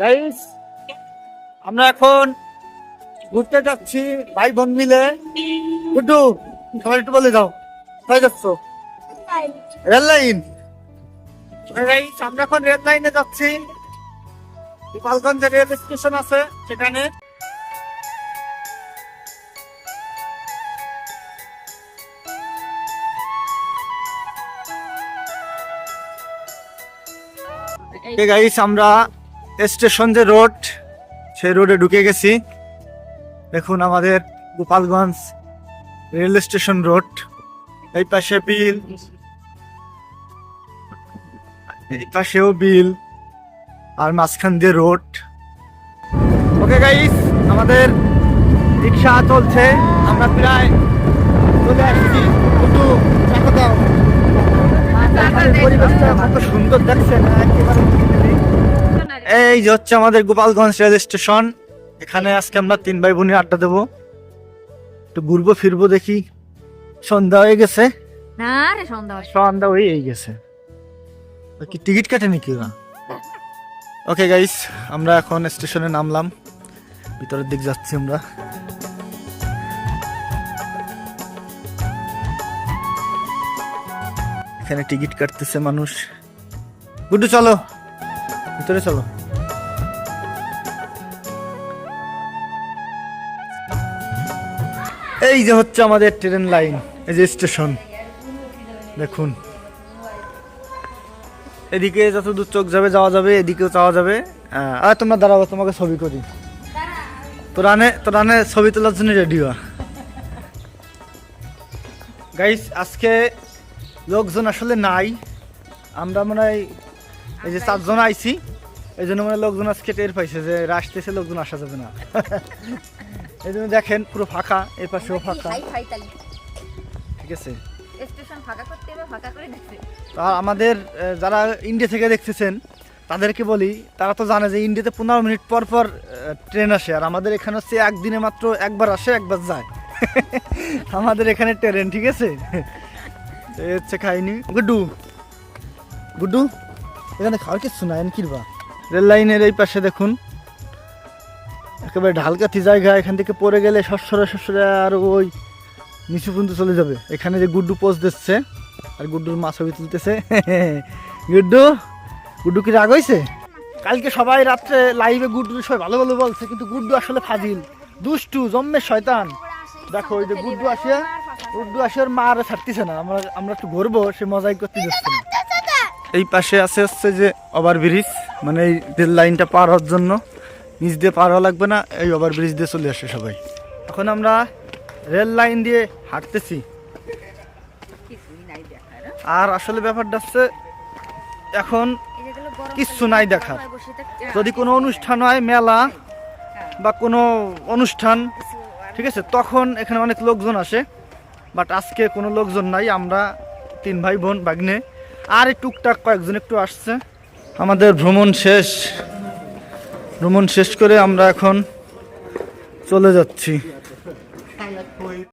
Guys আমরা এখন ঘুরতে যাচ্ছি ভাই বোন মিলে। গুড্ডু, সবাই একটু বলে দাও, কোথায় যাচ্ছ? Rail line. গাইস আমরা এখন রেল লাইনে যাচ্ছি। গোপালগঞ্জে রেল স্টেশন আছে সেখানে। গাইস আমরা স্টেশন যে রোড, সেই রোডে ঢুকে গেছি। দেখুন আমাদের গোপালগঞ্জ রেল স্টেশন রোড, এই পাশে বিল, এই পাশেও বিল, আর মাঝখান দিয়ে রোড। ওকে গাইস আমাদের রিক্সা চলছে, আমরা প্রায় চলে আসছি। একটু এই যে হচ্ছে আমাদের গোপালগঞ্জ রেল স্টেশন। এখানে আজকে আমরা তিন ভাই বোনের আড্ডা দেবো। একটু ঘুরবো ফিরবো দেখি। সন্ধ্যা হয়ে গেছে। না রে সন্ধ্যা সন্ধ্যা হয়ে গেছে। কি টিকিট কাটেনি কি না ওকে গাইস আমরা এখন স্টেশনে নামলাম। ভিতরের দিক যাচ্ছি আমরা। এখানে টিকিট কাটতেছে মানুষ। গুড্ডু চলো। ভিতরে চলো। এই যে হচ্ছে আমাদের ট্রেন লাইন এই যে স্টেশন। দেখুন। এদিকে যত দূর চোখ যাবে যাওয়া যাবে এদিকেও যাওয়া যাবে। আহ, আর তোমরা দাঁড়াবো তোমাকে ছবি করি। তো রানে তো রানে ছবি তোলার জন্য রেডি হওয়া গাইস আজকে লোকজন আসলে নাই। আমরা মনে হয় এই যে চারজন আইছি। এই জন্য মানে লোকজন আজকে টের পাইছে যে আসতেছে লোকজন আসা যাবে না। এই জন্য দেখেন পুরো ফাঁকা এর পাশেও ফাঁকা। খাই তালি। ঠিক আছে। ফাঁকা ফাঁকা তা আমাদের যারা ইন্ডিয়া থেকে দেখতেছেন তাদেরকে বলি তারা তো জানে যে ইন্ডিয়াতে পনেরো মিনিট পর পর ট্রেন আসে আর আমাদের এখানে হচ্ছে একদিনে মাত্র একবার আসে একবার যায়। আমাদের এখানে ট্রেন ঠিক আছে? হচ্ছে খাইনি গুড্ডু গুড্ডু এখানে খাওয়ার কিছু নাই কিরবা? রেল লাইনের এই পাশে দেখুন। একেবারে ঢালকাথি জায়গা এখান থেকে পড়ে গেলে সসরে সসরে আর ওই নিচু পর্যন্ত চলে যাবে। এখানে যে গুড্ডু পোস্ট দিচ্ছে, আর গুড্ডুর মা ছবি তুলতেছে, গুড্ডু গুড্ডু কি রাগ হয়েছে কালকে সবাই রাত্রে লাইভে গুড্ডু সবাই ভালো ভালো বলছে, কিন্তু গুড্ডু আসলে ফাজিল, দুষ্টু, জম্মে শয়তান। দেখো ওই যে গুড্ডু আসিয়া, গুড্ডু আসে ওর মা আর ছাড়তেছে না, আমরা আমরা একটু ঘুরবো, সে মজাই করতে যাচ্ছে এই পাশে আছে হচ্ছে যে ওভার ব্রিজ মানে এই লাইনটা পার হওয়ার জন্য। নিচ দিয়ে পার হওয়া লাগবে না, এই ওভার ব্রিজ দিয়ে চলে আসে সবাই। এখন আমরা রেল লাইন দিয়ে হাঁটতেছি। আর আসলে ব্যাপারটা হচ্ছে, এখন কিচ্ছু নাই দেখার। যদি কোনো অনুষ্ঠান হয়, মেলা বা কোনো অনুষ্ঠান, ঠিক আছে, তখন এখানে অনেক লোকজন আসে। বাট আজকে কোনো লোকজন নাই, আমরা তিন ভাই বোন বাগনে আর টুকটাক কয়েকজন একটু আসছে। আমাদের ভ্রমণ শেষ। ভ্রমণ শেষ করে আমরা এখন চলে যাচ্ছি।